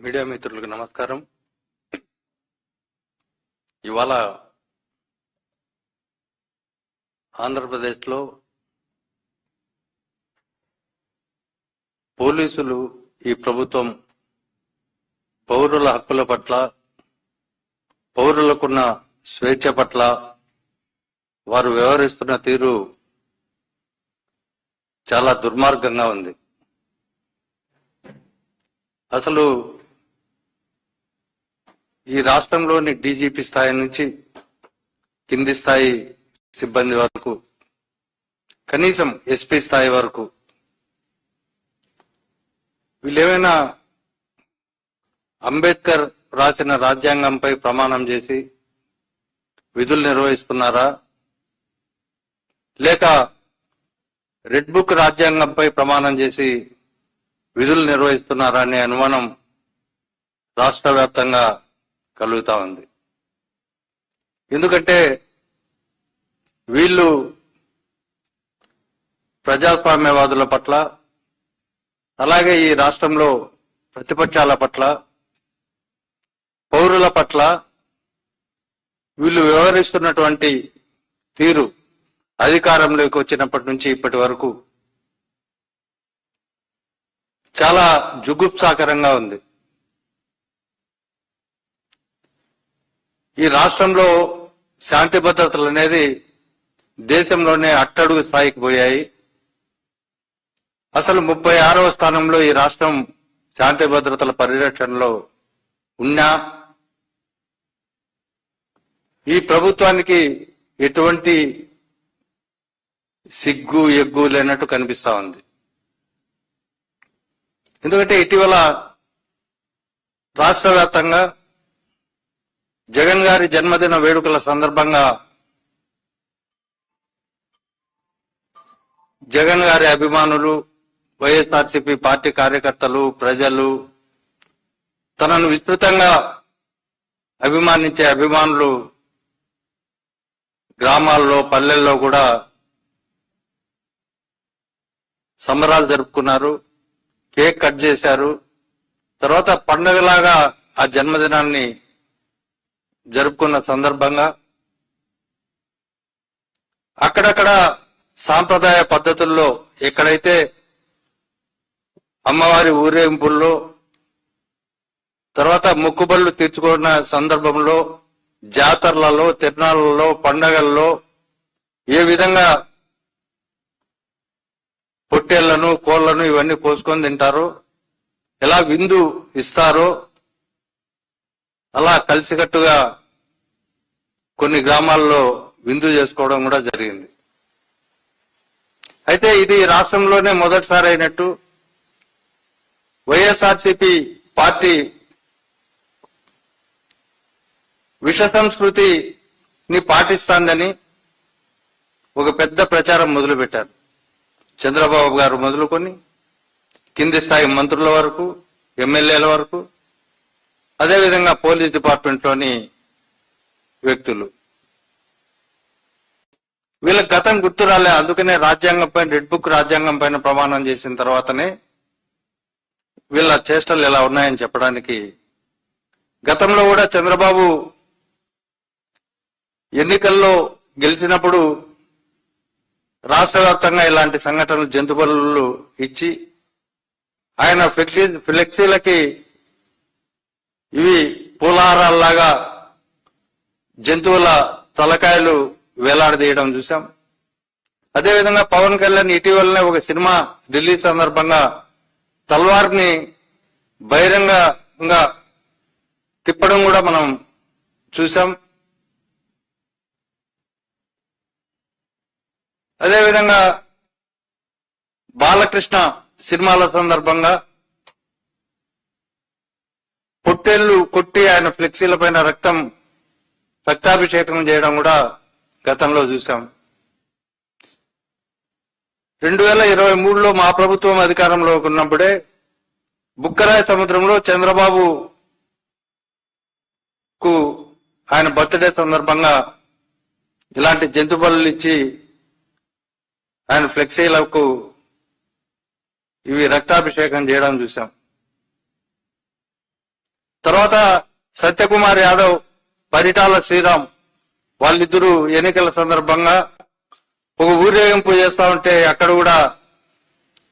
Media మిత్రులకు నమస్కారం. ఇవాళ ఆంధ్రప్రదేశ్లో పోలీసులు ఈ ప్రభుత్వం పౌరుల హక్కుల పట్ల పౌరులకున్న స్వేచ్ఛ పట్ల వారు వ్యవహరిస్తున్న తీరు చాలా దుర్మార్గంగా ఉంది. అసలు ఈ రాష్ట్రంలోని డీజీపీ స్థాయి నుంచి కింది స్థాయి సిబ్బంది వరకు కనీసం ఎస్పీ స్థాయి వరకు వీళ్ళేమైనా అంబేద్కర్ రాసిన రాజ్యాంగంపై ప్రమాణం చేసి విధులు నిర్వహిస్తున్నారా? లేక రెడ్ బుక్ రాజ్యాంగంపై ప్రమాణం చేసి విధులు నిర్వహిస్తున్నారా అనే అనుమానం రాష్ట్ర వ్యాప్తంగా కలుగుతా ఉంది. ఎందుకంటే వీళ్ళు ప్రజాస్వామ్యవాదుల పట్ల అలాగే ఈ రాష్ట్రంలో ప్రతిపక్షాల పట్ల పౌరుల పట్ల వీళ్ళు వ్యవహరిస్తున్నటువంటి తీరు అధికారంలోకి వచ్చినప్పటి నుంచి ఇప్పటి వరకు చాలా జుగుప్సాకరంగా ఉంది. ఈ రాష్ట్రంలో శాంతి భద్రతలు అనేది దేశంలోనే అట్టడుగు స్థాయికి పోయాయి. అసలు ముప్పై ఆరవ స్థానంలో ఈ రాష్ట్రం శాంతి భద్రతల పరిరక్షణలో ఉన్నా ఈ ప్రభుత్వానికి ఎటువంటి సిగ్గు ఎగ్గు లేనట్టు కనిపిస్తా ఉంది. ఎందుకంటే ఇటీవల రాష్ట్ర వ్యాప్తంగా జగన్ గారి జన్మదిన వేడుకల సందర్భంగా జగన్ గారి అభిమానులు వైఎస్ఆర్సీపీ పార్టీ కార్యకర్తలు ప్రజలు తనను విస్తృతంగా అభిమానించే అభిమానులు గ్రామాల్లో పల్లెల్లో కూడా సంబరాలు జరుపుకున్నారు కేక్ కట్ చేశారు. తర్వాత పండుగలాగా ఆ జన్మదినాన్ని జరుపుకున్న సందర్భంగా అక్కడక్కడ సాంప్రదాయ పద్ధతుల్లో ఎక్కడైతే అమ్మవారి ఊరేగింపుల్లో తర్వాత మొక్కుబళ్ళు తీర్చుకున్న సందర్భంలో జాతరలలో తిరునాళ్ళలో పండగల్లో ఏ విధంగా పొట్టేళ్ళను కోళ్ళను ఇవన్నీ కోసుకొని తింటారు ఎలా విందు ఇస్తారో అలా కలిసికట్టుగా కొన్ని గ్రామాల్లో విందు చేసుకోవడం కూడా జరిగింది. అయితే ఇది రాష్ట్రంలోనే మొదటిసారి అయినట్టు వైఎస్ఆర్సిపి పార్టీ విష సంస్కృతిని పాటిస్తాందని ఒక పెద్ద ప్రచారం మొదలుపెట్టారు. చంద్రబాబు గారు మొదలుకొని కింది స్థాయి మంత్రుల వరకు ఎమ్మెల్యేల వరకు అదేవిధంగా పోలీస్ డిపార్ట్మెంట్లోని వ్యక్తులు. వీళ్ళకి గతం గుర్తు రాలే అందుకనే రాజ్యాంగం పైన రెడ్ బుక్ రాజ్యాంగం పైన ప్రమాణం చేసిన తర్వాతనే వీళ్ళ చేష్టలు ఎలా ఉన్నాయని చెప్పడానికి గతంలో కూడా చంద్రబాబు ఎన్నికల్లో గెలిచినప్పుడు రాష్ట్ర వ్యాప్తంగా ఇలాంటి సంఘటనలు జంతుబలు ఇచ్చి ఆయన ఫ్లెక్సీలకి ఇవి పూలారాల్లాగా జంతువుల తలకాయలు వేలాడదీయడం చూసాం అదేవిధంగా పవన్ కళ్యాణ్ ఇటీవలనే ఒక సినిమా రిలీజ్ సందర్భంగా తల్వార్ని బహిరంగంగా తిప్పడం కూడా మనం చూసాం అదేవిధంగా బాలకృష్ణ సినిమాల సందర్భంగా పొట్టేళ్ళు కొట్టి ఆయన ఫ్లెక్సీల పైన రక్తం రక్తాభిషేకం చేయడం కూడా గతంలో చూసాం రెండు వేల ఇరవై మూడులో మా ప్రభుత్వం అధికారంలో ఉన్నప్పుడే బుక్కరాయ సముద్రంలో చంద్రబాబు కు ఆయన బర్త్డే సందర్భంగా ఇలాంటి జంతు బలులు ఇచ్చి ఆయన ఫ్లెక్సీలకు ఇవి రక్తాభిషేకం చేయడం చూసాం తర్వాత సత్యకుమార్ యాదవ్ పరిటాల శ్రీరామ్ వాళ్ళిద్దరూ ఎన్నికల సందర్భంగా ఒక ఊరేగింపు చేస్తా ఉంటే అక్కడ కూడా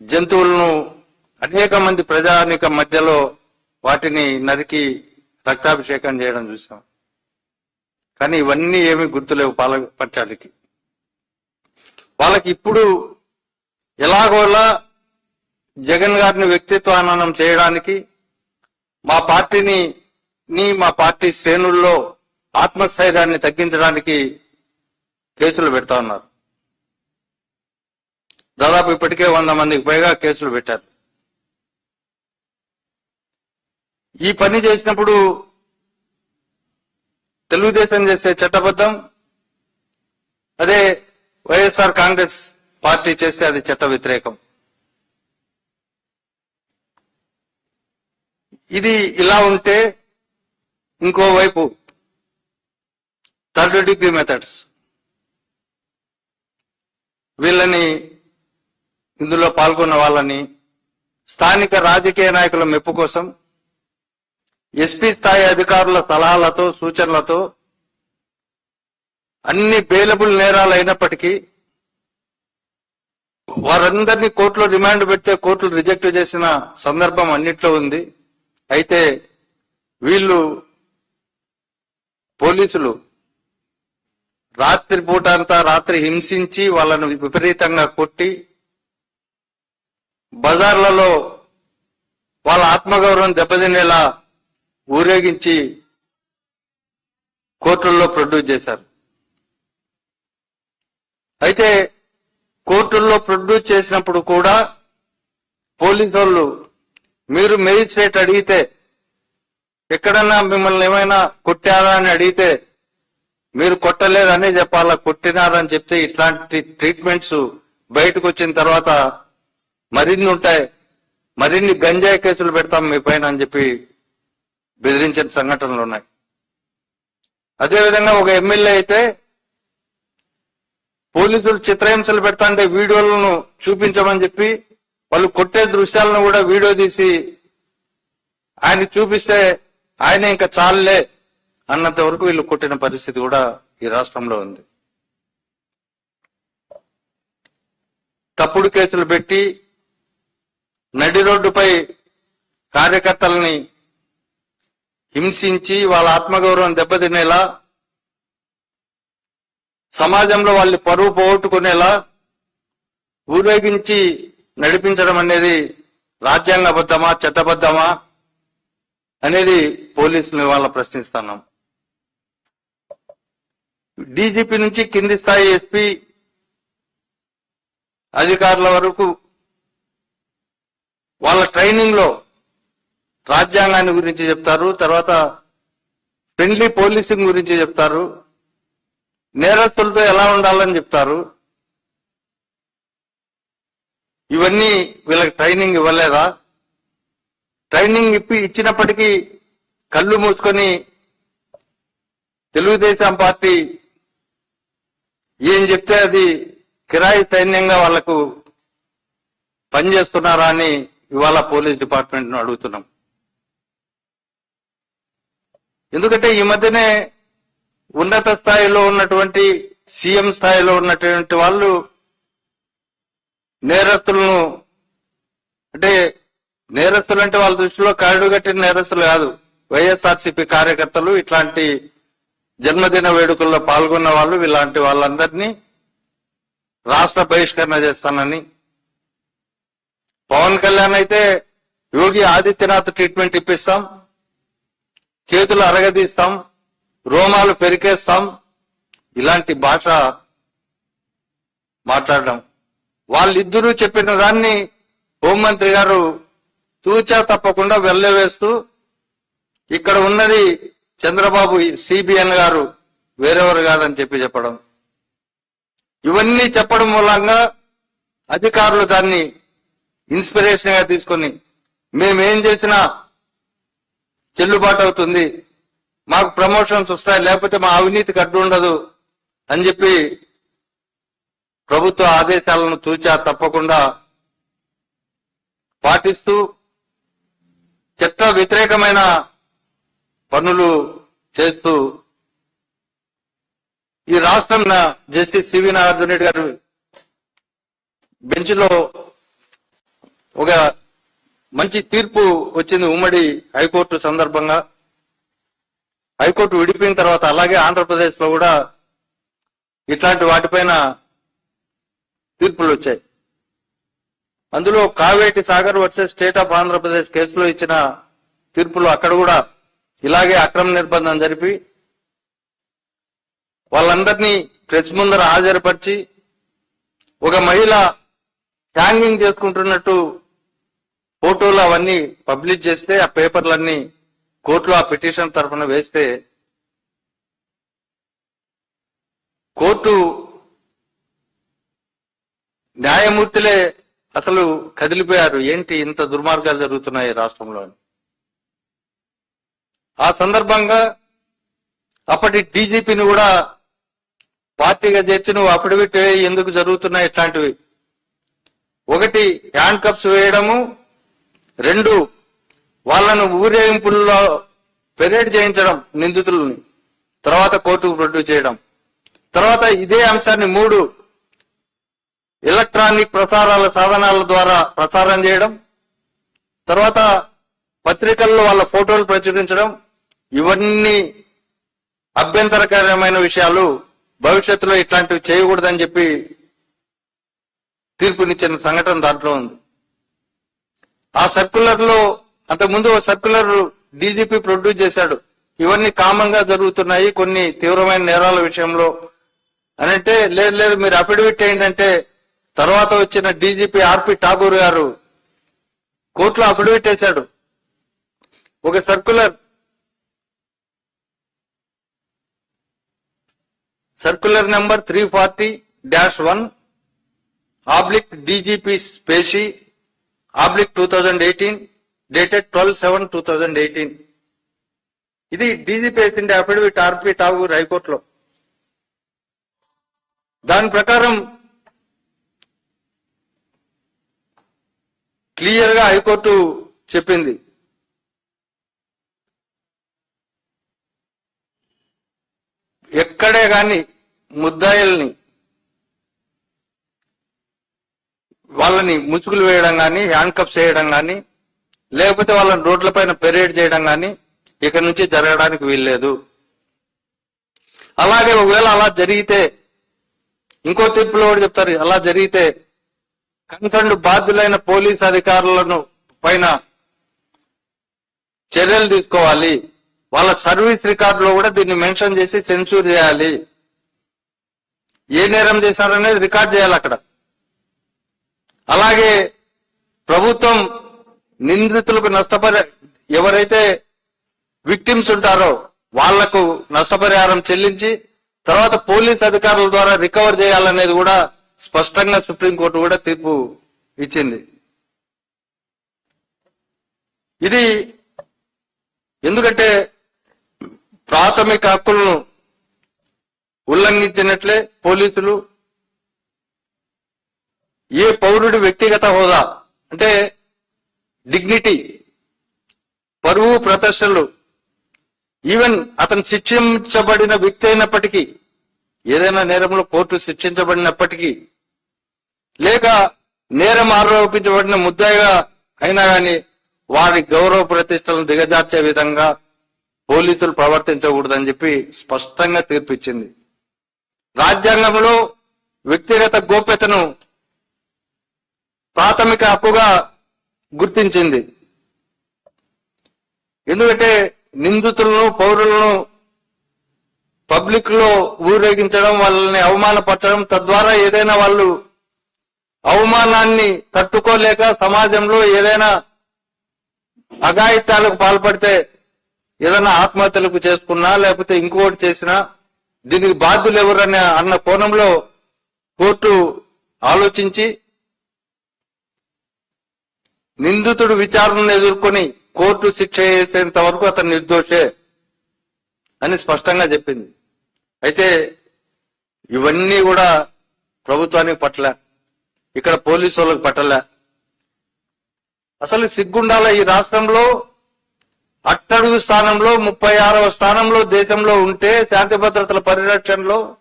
జంతువులను అనేక మంది ప్రజానిక మధ్యలో వాటిని నరికి రక్తాభిషేకం చేయడం చూసాం. కానీ ఇవన్నీ ఏమీ గుర్తులేవు పాల పాలపక్షాలకి వాళ్ళకి ఇప్పుడు ఎలాగోలా జగన్ గారిని వ్యక్తిత్వానం చేయడానికి మా పార్టీని ని మా పార్టీ శ్రేణుల్లో ఆత్మస్థైర్యాన్ని తగ్గించడానికి కేసులు పెడతా ఉన్నారు. దాదాపు ఇప్పటికే వంద మందికి పైగా కేసులు పెట్టారు. ఈ పని చేసినప్పుడు తెలుగుదేశం చేసే చట్టబద్ధం అదే వైఎస్ఆర్ కాంగ్రెస్ పార్టీ చేస్తే అది చట్ట వ్యతిరేకం. ఇది ఇలా ఉంటే ఇంకోవైపు థర్డ్ డిగ్రీ మెథడ్స్ వీళ్ళని ఇందులో పాల్గొన్న వాళ్ళని స్థానిక రాజకీయ నాయకుల మెప్పు కోసం ఎస్పీ స్థాయి అధికారుల సలహాలతో సూచనలతో అన్ని బెయిలబుల్ నేరాలు అయినప్పటికీ వారందరినీ కోర్టులో రిమాండ్ పెడితే కోర్టులు రిజెక్ట్ చేసిన సందర్భం అన్నిట్లో ఉంది. అయితే వీళ్ళు పోలీసులు రాత్రి పూట అంతా రాత్రి హింసించి వాళ్ళను విపరీతంగా కొట్టి బజార్లలో వాళ్ళ ఆత్మగౌరవం దెబ్బతినేలా ఊరేగించి కోర్టుల్లో ప్రొడ్యూస్ చేశారు. అయితే కోర్టుల్లో ప్రొడ్యూస్ చేసినప్పుడు కూడా పోలీసు వాళ్ళు మీరు మేజిస్ట్రేట్ అడిగితే ఎక్కడన్నా మిమ్మల్ని ఏమైనా కొట్టారా అని అడిగితే మీరు కొట్టలేదని చెప్పాలా? కొట్టినారని చెప్తే ఇట్లాంటి ట్రీట్మెంట్స్ బయటకు వచ్చిన తర్వాత మరిన్ని ఉంటాయి. మరిన్ని గంజాయి కేసులు పెడతాం మీ పైన అని చెప్పి బెదిరించిన సంఘటనలు ఉన్నాయి. అదేవిధంగా ఒక ఎమ్మెల్యే అయితే పోలీసులు చిత్రహింసలు పెడతాంటే వీడియోలను చూపించమని చెప్పి వాళ్ళు కొట్టే దృశ్యాలను కూడా వీడియో తీసి ఆయన చూపిస్తే ఆయన ఇంకా చాలే అన్నంత వరకు వీళ్ళు కొట్టిన పరిస్థితి కూడా ఈ రాష్ట్రంలో ఉంది. తప్పుడు కేసులు పెట్టి నడి రోడ్డుపై కార్యకర్తలని హింసించి వాళ్ళ ఆత్మగౌరవం దెబ్బతినేలా సమాజంలో వాళ్ళని పరువు పోగొట్టుకునేలా ఊరేగించి నడిపించడం అనేది రాజ్యాంగబద్ధమా చట్టబద్ధమా అనేది పోలీసులు వాళ్ళ ప్రశ్నిస్తున్నాం. డీజీపీ నుంచి కింది స్థాయి ఎస్పీ అధికారుల వరకు వాళ్ళ ట్రైనింగ్లో రాజ్యాంగాన్ని గురించి చెప్తారు తర్వాత ఫ్రెండ్లీ పోలీసింగ్ గురించి చెప్తారు నేరస్తులతో ఎలా ఉండాలని చెప్తారు ఇవన్నీ వీళ్ళకి ట్రైనింగ్ ఇవ్వలేదా? ట్రైనింగ్ ఇప్పి ఇచ్చినప్పటికీ కళ్ళు మూసుకొని తెలుగుదేశం పార్టీ ఏం చెప్తే అది కిరాయి సైన్యంగా వాళ్ళకు పనిచేస్తున్నారా అని ఇవాళ పోలీస్ డిపార్ట్మెంట్ను అడుగుతున్నాం. ఎందుకంటే ఈ మధ్యనే ఉన్నత స్థాయిలో ఉన్నటువంటి సీఎం స్థాయిలో ఉన్నటువంటి వాళ్ళు నేరస్తులను అంటే నేరస్తులు అంటే వాళ్ళ దృష్టిలో కాడు కట్టిన నేరస్తులు కాదు. వైఎస్ఆర్సీపీ కార్యకర్తలు ఇట్లాంటి జన్మదిన వేడుకల్లో పాల్గొన్న వాళ్ళు ఇలాంటి వాళ్ళందరినీ రాష్ట్ర బహిష్కరణ చేస్తానని. పవన్ కళ్యాణ్ అయితే యోగి ఆదిత్యనాథ్ ట్రీట్మెంట్ ఇప్పిస్తాం. చేతులు అరగదీస్తాం. రోమాలు పెరికేస్తాం. ఇలాంటి భాష మాట్లాడడం. వాళ్ళిద్దరూ చెప్పిన దాన్ని హోంమంత్రి గారు తూచా తప్పకుండా వెళ్ళవేస్తూ ఇక్కడ ఉన్నది చంద్రబాబు సిబిఎన్ గారు వేరెవరు కాదని చెప్పి చెప్పడం. ఇవన్నీ చెప్పడం మూలంగా అధికారులు దాన్ని ఇన్స్పిరేషన్గా తీసుకొని మేమేం చేసినా చెల్లుబాటు అవుతుంది. మాకు ప్రమోషన్స్ వస్తాయి లేకపోతే మా అవినీతికి అడ్డు ఉండదు అని చెప్పి ప్రభుత్వ ఆదేశాలను చూచా తప్పకుండా పాటిస్తూ చట్ట వ్యతిరేకమైన పనులు చేస్తూ ఈ రాష్ట్రం జస్టిస్ సివి నాగార్జున రెడ్డి గారు బెంచ్లో ఒక మంచి తీర్పు వచ్చింది ఉమ్మడి హైకోర్టు సందర్భంగా. హైకోర్టు విడిపోయిన తర్వాత అలాగే ఆంధ్రప్రదేశ్లో కూడా ఇట్లాంటి వాటిపైన తీర్పులు వచ్చాయి. అందులో Kaveti Sagar versus state of Andhra Pradesh కేసులో ఇచ్చిన తీర్పులు అక్కడ కూడా ఇలాగే అక్రమ నిర్బంధం జరిపి వాళ్ళందరినీ ప్రెస్ ముందర హాజరుపరిచి ఒక మహిళ హ్యాంగింగ్ చేసుకుంటున్నట్టు ఫోటోలు అవన్నీ పబ్లిష్ చేస్తే ఆ పేపర్లన్నీ కోర్టులో ఆ పిటిషన్ తరఫున వేస్తే కోర్టు న్యాయమూర్తులే అసలు కదిలిపోయారు. ఏంటి ఇంత దుర్మార్గాలు జరుగుతున్నాయి ఈ రాష్ట్రంలో అని. ఆ సందర్భంగా అప్పటి డీజీపీని కూడా పార్టీగా చేర్చి నువ్వు అఫిడవిట్ ఎందుకు జరుగుతున్నాయి ఇట్లాంటివి. ఒకటి హ్యాండ్ కప్స్ వేయడము రెండు వాళ్ళను ఊరేగింపుల్లో పెరేడ్ చేయించడం నిందితులని తర్వాత కోర్టుకు ప్రొడ్యూస్ చేయడం. తర్వాత ఇదే అంశాన్ని మూడు ఎలక్ట్రానిక్ ప్రసారాల సాధనాల ద్వారా ప్రసారం చేయడం తర్వాత పత్రికల్లో వాళ్ళ ఫోటోలు ప్రచురించడం ఇవన్నీ అభ్యంతరకరమైన విషయాలు. భవిష్యత్తులో ఇట్లాంటివి చేయకూడదని చెప్పి తీర్పునిచ్చిన సంఘటన దాంట్లో ఉంది. ఆ సర్క్యులర్లో అంతకుముందు సర్క్యులర్ డీజీపీ ప్రొడ్యూస్ చేశాడు. ఇవన్నీ కామన్గా జరుగుతున్నాయి కొన్ని తీవ్రమైన నేరాల విషయంలో. అని అంటే లేదు లేదు మీరు అఫిడవిట్ ఏంటంటే తర్వాత వచ్చిన డీజీపీ ఆర్పి ఠాగూర్ గారు కోర్టులో అఫిడవిట్ వేశాడు. ఒక circular. Circular number three forty dash one oblique DGP స్పేషి oblique two thousand eighteen dated twelve seven two thousand eighteen. ఇది డీజీపీ వేసిండే అఫిడవిట్ ఆర్పి ఠాగూర్ హైకోర్టులో. దాని ప్రకారం క్లియర్గా హైకోర్టు చెప్పింది. ఎక్కడే గాని ముద్దాయిల్ని వాళ్ళని ముచుకులు వేయడం కానీ హ్యాండ్ కప్స్ చేయడం కానీ లేకపోతే వాళ్ళని రోడ్లపైన పెరేడ్ చేయడం కానీ ఇక నుంచి జరగడానికి వీల్లేదు. అలాగే ఒకవేళ అలా జరిగితే ఇంకో తీర్పులో కూడా చెప్తారు అలా జరిగితే కన్సర్న్ బాధ్యులైన పోలీస్ అధికారులను పైన చర్యలు తీసుకోవాలి. వాళ్ళ సర్వీస్ రికార్డులో కూడా దీన్ని మెన్షన్ చేసి సెన్సూర్ చేయాలి. ఏ నేరం చేశారనేది రికార్డ్ చేయాలి అక్కడ. అలాగే ప్రభుత్వం నిందితులకు నష్టపరి ఎవరైతే విక్టిమ్స్ ఉంటారో వాళ్ళకు నష్టపరిహారం చెల్లించి తర్వాత పోలీస్ అధికారుల ద్వారా రికవర్ చేయాలనేది కూడా స్పష్టంగా సుప్రీంకోర్టు కూడా తీర్పు ఇచ్చింది. ఇది ఎందుకంటే ప్రాథమిక హక్కులను ఉల్లంఘించినట్లే పోలీసులు ఏ పౌరుడి వ్యక్తిగత హోదా అంటే డిగ్నిటీ పరువు ప్రదర్శనలు ఈవెన్ అతను శిక్షించబడిన వ్యక్తి అయినప్పటికీ ఏదైనా నేరంలో కోర్టు శిక్షించబడినప్పటికీ లేక నేరం ఆరోపించబడిన ముద్దాయిగా అయినా గాని వారి గౌరవ ప్రతిష్టలను దిగజార్చే విధంగా పోలీసులు ప్రవర్తించకూడదని చెప్పి స్పష్టంగా తీర్పిచ్చింది. రాజ్యాంగంలో వ్యక్తిగత గోప్యతను ప్రాథమిక హక్కుగా గుర్తించింది. ఎందుకంటే నిందితులను పౌరులను పబ్లిక్లో ఊరేగించడం వాళ్ళని అవమానపరచడం తద్వారా ఏదైనా వాళ్ళు అవమానాన్ని తట్టుకోలేక సమాజంలో ఏదైనా అఘాయిత్యాలకు పాల్పడితే ఏదైనా ఆత్మహత్యలకు చేసుకున్నా లేకపోతే ఇంకోటి చేసినా దీనికి బాధ్యులు ఎవరనే అన్న కోణంలో కోర్టు ఆలోచించి నిందితుడు విచారణను ఎదుర్కొని కోర్టు శిక్ష వేసేంత వరకు అతను నిర్దోషే అని స్పష్టంగా చెప్పింది. అయితే ఇవన్నీ కూడా ప్రభుత్వానికి పట్ల ఇక్కడ పోలీసు వాళ్ళకి పట్టలే. అసలు సిగ్గుండాల ఈ రాష్ట్రంలో? అట్టడుగు స్థానంలో ముప్పై ఆరవ స్థానంలో దేశంలో ఉంటే శాంతి భద్రతల పరిరక్షణలో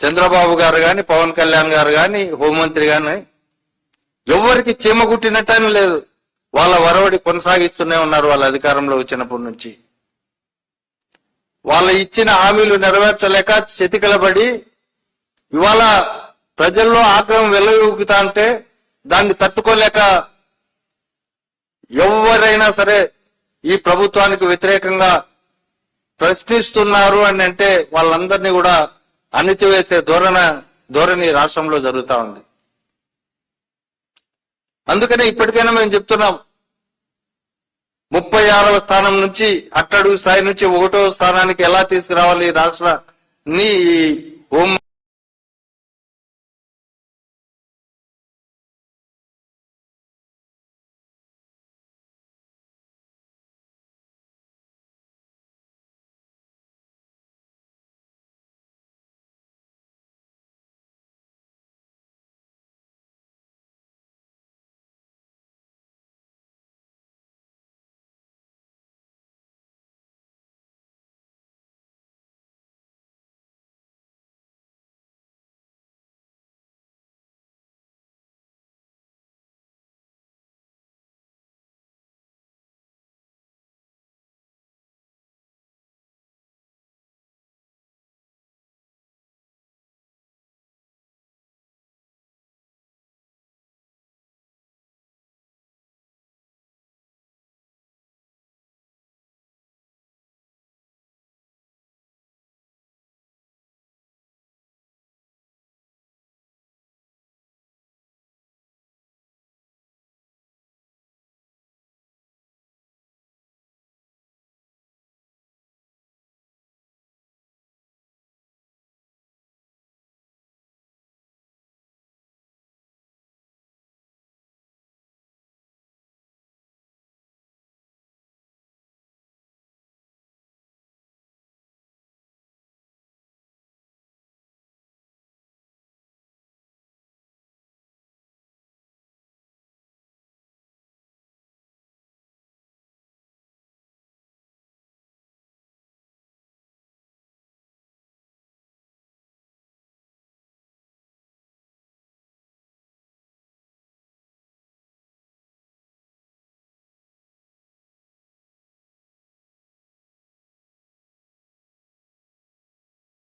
చంద్రబాబు గారు గాని పవన్ కళ్యాణ్ గారు గాని హోంమంత్రి గాని ఎవరికి చీమ కుట్టినట్టని లేదు. వాళ్ళ వరవడి కొనసాగిస్తూనే ఉన్నారు వాళ్ళ అధికారంలో వచ్చినప్పటి నుంచి. వాళ్ళ ఇచ్చిన హామీలు నెరవేర్చలేక చెతికలబడి ఇవాళ ప్రజల్లో ఆగ్రహం వెల్లయూగుతా అంటే దాన్ని తట్టుకోలేక ఎవరైనా సరే ఈ ప్రభుత్వానికి వ్యతిరేకంగా ప్రశ్నిస్తున్నారు అని అంటే వాళ్ళందరినీ కూడా అణిచివేసే ధోరణ ధోరణి రాష్ట్రంలో జరుగుతా ఉంది. అందుకనే ఇప్పటికైనా మేము చెప్తున్నాం ముప్పై ఆరవ స్థానం నుంచి అట్టడుగు స్థాయి నుంచి ఒకటో స్థానానికి ఎలా తీసుకురావాలి ఈ రాష్ట్రాన్ని ఈ హోం